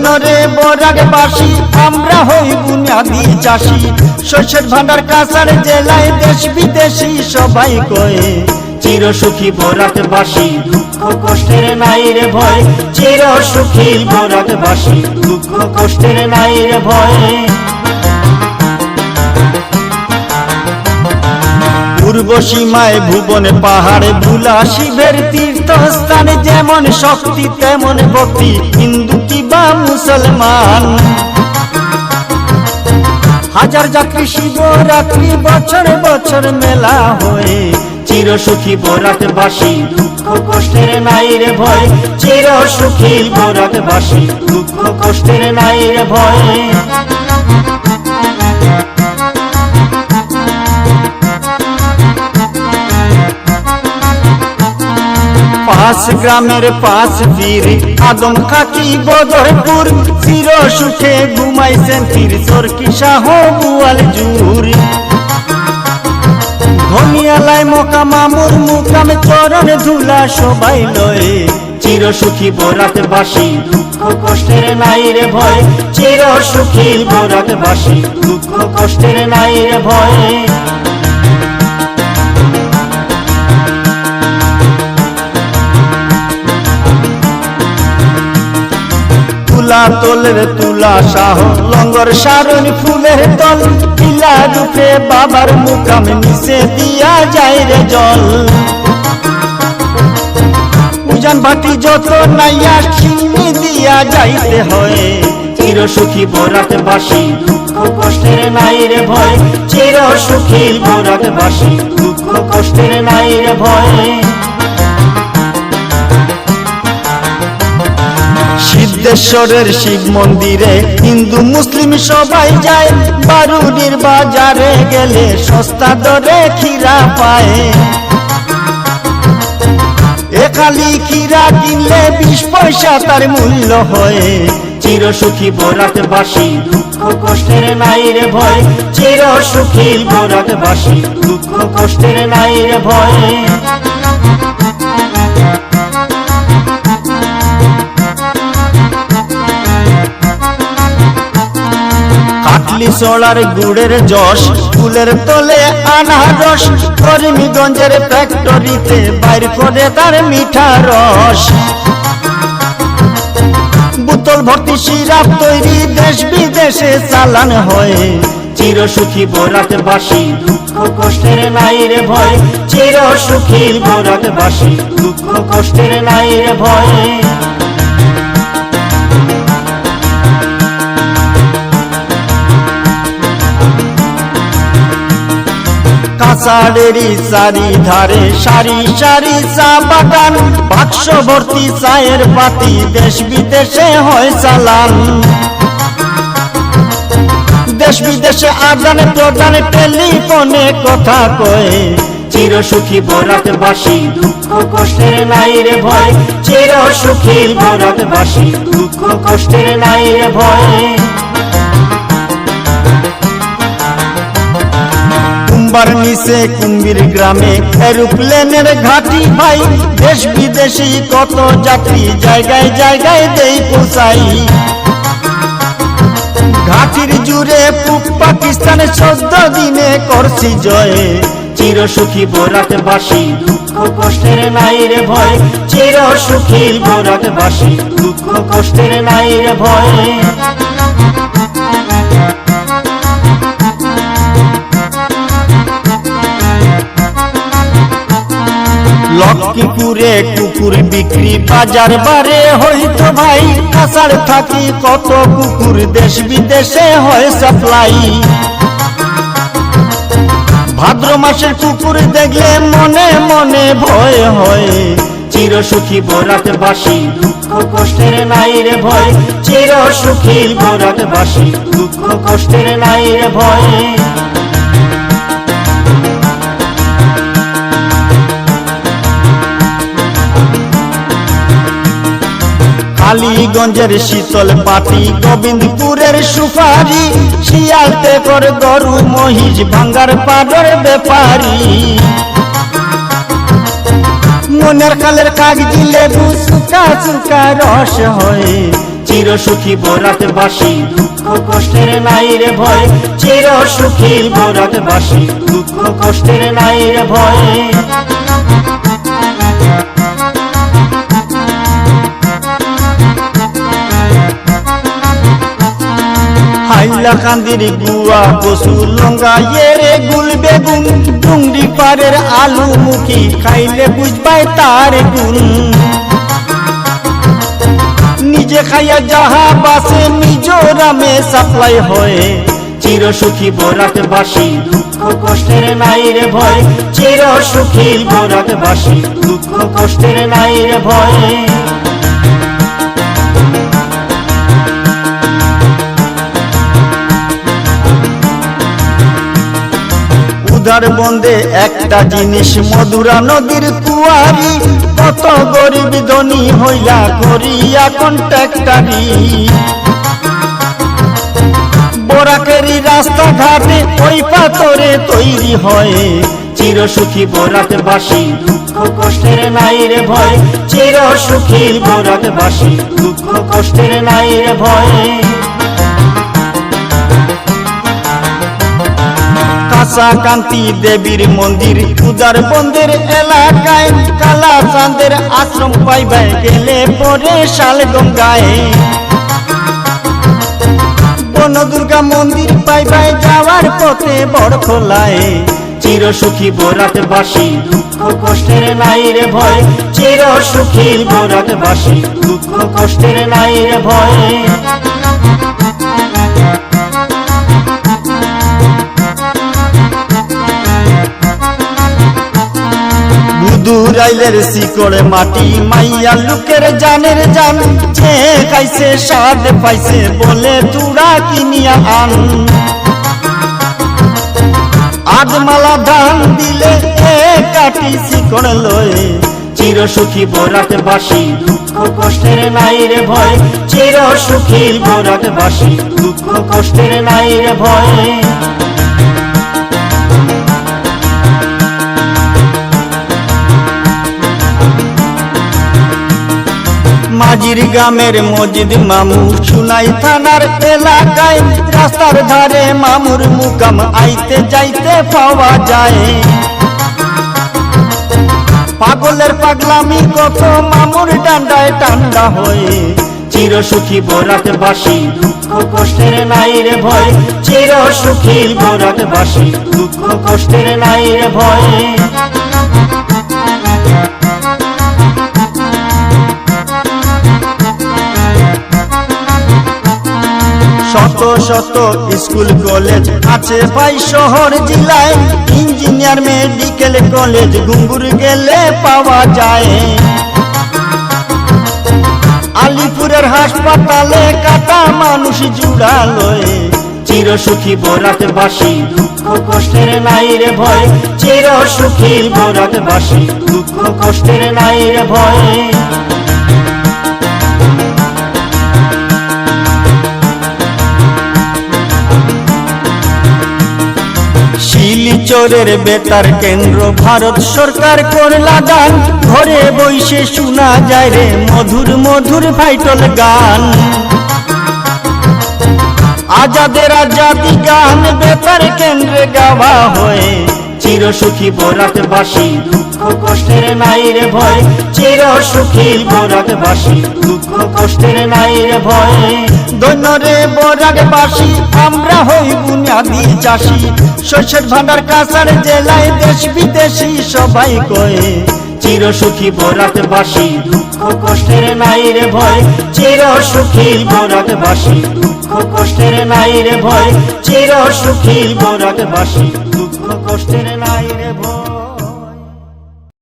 জৈনরে বরাগবাসী আমরা হই বুনিয়াদি চাষি। শস্যের ভান্ডার কাছার জেলায় দেশ বিদেশি সবাই কয়ে চির সুখী বরাকবাসী, দুঃখ কষ্টের নাই রে ভয়। চির সুখী বরাকবাসী, দুঃখ কষ্টের নাই রে ভয়। পূর্ব ভুবনে পাহাড়ে ভুলা শিবের তীর্থস্থানে, যেমন শক্তি, তেমন ভক্তি হিন্দু কিবা মুসলমান? হাজার যাত্রী শিবরাত্রি, বছর বছর মেলা হয়ে চির সুখী বরাকবাসী দুঃখ কষ্টের নাই রে ভয় চির সুখী বরাকবাসী দুঃখ কষ্টের নাই রে ভয়। পাঁচ গ্রামের পাঁচ বীর আদম খাকি বদরপুর চির সুখে ঘুমাইছেন তীর চরকি শাহ বুয়াল জুর? ঘনিয়ালায় মোকা মামুর মুকামে চরণ ধুলা সবাই লয়ে। চির সুখী বরাক বাসী, দুঃখ কষ্টের নাই রে ভয়। চির সুখী বরাক বাসী, দুঃখ কষ্টের নাই রে ভয়। তুলা তোলের তুলা শাহ। লঙ্গর সারণ ফুলের তল পিলা রূপে বাবার মুকাম নিচে দিয়া যায় রে জল। উজান বাটি যত নাইয়া খিমি দিয়া যাইতে হয়। চির সুখী বরাক বাসী দুঃখ কষ্টের নাই রে ভয়। চির সুখী বরাক বাসী দুঃখ কষ্টের নাই রে ভয়। সিদ্ধেশ্বরের শিব মন্দিরে হিন্দু মুসলিম সবাই যায়। বারুডির বাজারে গেলে সস্তা দরে ক্ষীরা পায়। একালি ক্ষীরা কিনলে বিশ পয়সা তার মূল্য হয়। চির সুখী বরাক বাসি দুঃখ কষ্টের নাই রে ভয়। চির সুখী বরাক বাসি দুঃখ কষ্টের নাই রে ভয়। কাটলি গুড়ের যশ, ফুলের তলে আনারস করিমগঞ্জের ফ্যাক্টরিতে বাইর করে তার মিঠা রস। বোতল ভর্তি সিরাপ তৈরি দেশ বিদেশে চালান হয়। চির সুখী বরাক বাসী দুঃখ কষ্টের নাই রে ভয়। চির সুখী বরাক বাসী দুঃখ কষ্টের নাই রে ভয়। কাঁচাড়েরই চারি ধারে, সারি সারি চা বাগান। বাক্স ভর্তি চায়ের পাতি দেশ বিদেশে হয় চালান। দেশ বিদেশে আদানে প্রদানে টেলিফোনে কথা কয়ে। চির সুখী বরাক বাসী দুঃখ কষ্টের নাই রে ভয়। চির সুখী বরাক বাসী দুঃখ কষ্টের নাই রে ভয়। কুম্বার নিচে কুম্বির গ্রামে এরোপ্লেনের ঘাটি ভাই। দেশ বিদেশি কত যাত্রী জায়গায় জায়গায় দেই পোষাই ঘাটির জুড়ে পূব পাকিস্তানে চোদ্দ দিনে করছি জয়ে। চির সুখী বরাক বাসি দুঃখ কষ্টের নাই রে ভয়। চির সুখী বরাক বাসি দুঃখ কষ্টের নাই রে ভয়। লক্ষ্মীপুরে কুকুর বিক্রি বাজার বারে হইতো ভাই। কাছাড় থাকি কত কুকুর দেশ বিদেশে হয় সাপ্লাই। ভাদ্র মাসের কুকুর দেখলে মনে মনে ভয় হয়। চির সুখী বরাক বাসী দুঃখ কষ্টের নাই রে ভয়। চির সুখী বরাক বাসী দুঃখ কষ্টের নাই রে ভয়। কালীগঞ্জের শীতল পাটি, গোবিন্দপুরের সুপারি, শিয়ালতে কর গরু, মহিষ ভাঙ্গার পাডর ব্যাপারি। মনের কালের কাগজি লেবু সুকা সুকা রস হয়। চির সুখী বরাকবাসী দুঃখ কষ্টের নাই রে ভয়। চির সুখী বরাকবাসী দুঃখ কষ্টের নাই রে ভয়। হাইলা কান্দির গুয়া কসু লঙ্গা এরে গুল বেগুন ডুংরি পারের আলু মুখি, খাইলে বুঝবাই তার গুণ। নিজে খাইয়া যাহা বাসে মিজোরামে সাপ্লাই হয়ে। চির সুখী বরাক বাসি, দুঃখ কষ্টের নাই রে ভয়। চির সুখী বরাক বাসী, দুঃখ কষ্টের নাই রে ভয়। উদার বন্দে একটা জিনিস মধুরা নদীর কুয়ারি, কত গরিব ধনী হইয়া করিয়া কন্ট্রাক্টারি বরাকেরই রাস্তাঘাটে ওই পাথরে তৈরি হয়। চির সুখী বরাক বাসী দুঃখ কষ্টের নাই রে ভয়। চির সুখী বরাক বাসী দুঃখ কষ্টের নাই রে ভয়। কাঁচা কান্তি দেবীর মন্দির, উদার বন্দের এলাকায় কালা চাঁদের আশ্রম পাইবে গেলে পরে শাল গঙ্গায়। বন দুর্গা মন্দির পাইবে যাওয়ার পথে বড় খোলায়। চির সুখী বরাক বাসী দুঃখ কষ্টের নাই রে ভয়। চির সুখী বরাক বাসী দুঃখ কষ্টের নাই রে ভয়। বুদুরাইলের শিকড়ে মাটি, মাইয়া লুকের জানের জান। যে খাইছে স্বাদ, পাইছে বলে তুরা কিনিয়া আন। আজমালা ধান দিলে কাটি শিকড় লয়ে। চির সুখী বরাক বাসী দুঃখ কষ্টের নাই রে ভয়। চির সুখী বরাক বাসী দুঃখ কষ্টের নাই রে ভয়। মাঝির গ্রামের মসজিদ মামু, সুনাই থানার এলাকায় রাস্তার ধারে মামুর মুকাম আইতে যাইতে পাওয়া যায়। পাগলের পাগলামি কত মামুর ডান্ডায় টান্ডা হয়ে। চির সুখী বরাক বাসি দুঃখ কষ্টের নাই রে ভয়। চির সুখী বরাক বাসি দুঃখ কষ্টের নাই রে ভয়। শত স্কুল, কলেজ আছে ভাই শহর জেলায়। ইঞ্জিনিয়ার, মেডিকেল কলেজ ঘুঙ্গুর গেলে পাওয়া যায়। আলিপুরের হাসপাতালে কাটা মানুষ জুড়ালয়ে চির সুখী বরাক বাসী দুঃখ কষ্টের নাই রে ভয়। চির সুখী বরাক বাসী দুঃখ কষ্টের নাই রে ভয়। শিলচরের বেতার কেন্দ্র ভারত সরকার করলা গান ঘরে বইসে শোনা যায় রে মধুর মধুর ভাইটল গান। আজাদের আজাদি গান বেতার কেন্দ্রে গাওয়া হয়। চির সুখী বরাক বাসী দুঃখ কষ্টের নাই রে ভয়। চির সুখী বরাক বাসী দুঃখ কষ্টের নাই রে ভয়। দৈন্য রে বরাক বাসী আমরা হই বুনিয়াদি চাষি। শস্যের ভান্ডার কাছার জেলায় দেশ বিদেশি সবাই কয়ে, চির সুখী বরাক বাসী দুঃখ কষ্টের নাই রে ভয়। চির সুখী বরাক বাসী দুঃখ কষ্টের নাই রে ভয় চির সুখী বরাকবাসী দুঃখ কষ্টের নাই রে ভয়।